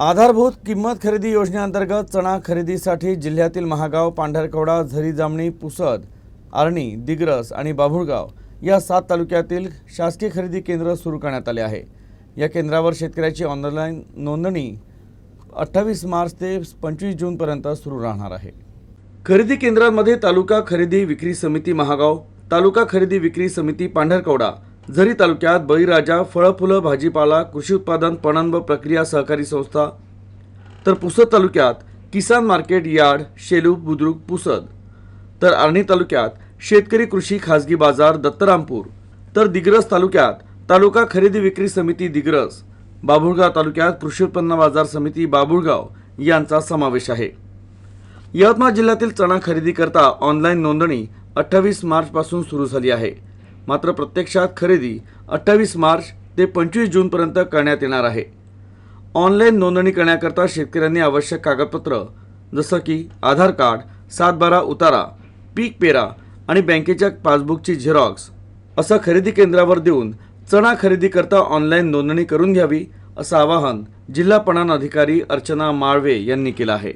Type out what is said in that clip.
आधारभूत किंमत खरेदी योजनेअंतर्गत चणा खरेदीसाठी जिल्ह्यातील महागाव पांढरकवडा झरी जामणी पुसद आर्णी दिग्रस आणि बाभुळगाव या सात तालुक्यातील शासकीय खरेदी केंद्र सुरू करण्यात आले आहे. या केंद्रावर शेतकऱ्याची ऑनलाईन नोंदणी अठ्ठावीस मार्च ते पंचवीस जूनपर्यंत सुरू राहणार आहे. खरेदी केंद्रांमध्ये तालुका खरेदी विक्री समिती महागाव तालुका खरेदी विक्री समिती पांढरकवडा झरी तालुक्यात बळीराजा फळं फुलं भाजीपाला कृषी उत्पादन पणन व प्रक्रिया सहकारी संस्था तर पुसद तालुक्यात किसान मार्केट यार्ड शेलू बुद्रुक पुसद. तर आर्णी तालुक्यात शेतकरी कृषी खाजगी बाजार दत्तरामपूर. तर दिग्रस तालुक्यात तालुका खरेदी विक्री समिती दिग्रस. बाभुळगाव तालुक्यात कृषी उत्पन्न बाजार समिती बाभुळगाव यांचा समावेश आहे. यवतमाळ जिल्ह्यातील चणा खरेदीकरता ऑनलाईन नोंदणी अठ्ठावीस मार्चपासून सुरू झाली आहे. मात्र प्रत्यक्षात खरेदी अठ्ठावीस मार्च ते पंचवीस जूनपर्यंत करण्यात येणार आहे. ऑनलाईन नोंदणी करण्याकरता शेतकऱ्यांनी आवश्यक कागदपत्र जसं की आधार कार्ड सातबारा उतारा पीक पेरा आणि बँकेच्या पासबुकची झेरॉक्स असं खरेदी केंद्रावर देऊन चणा खरेदीकरता ऑनलाईन नोंदणी करून घ्यावी असं आवाहन जिल्हा पणन अधिकारी अर्चना माळवे यांनी केलं आहे.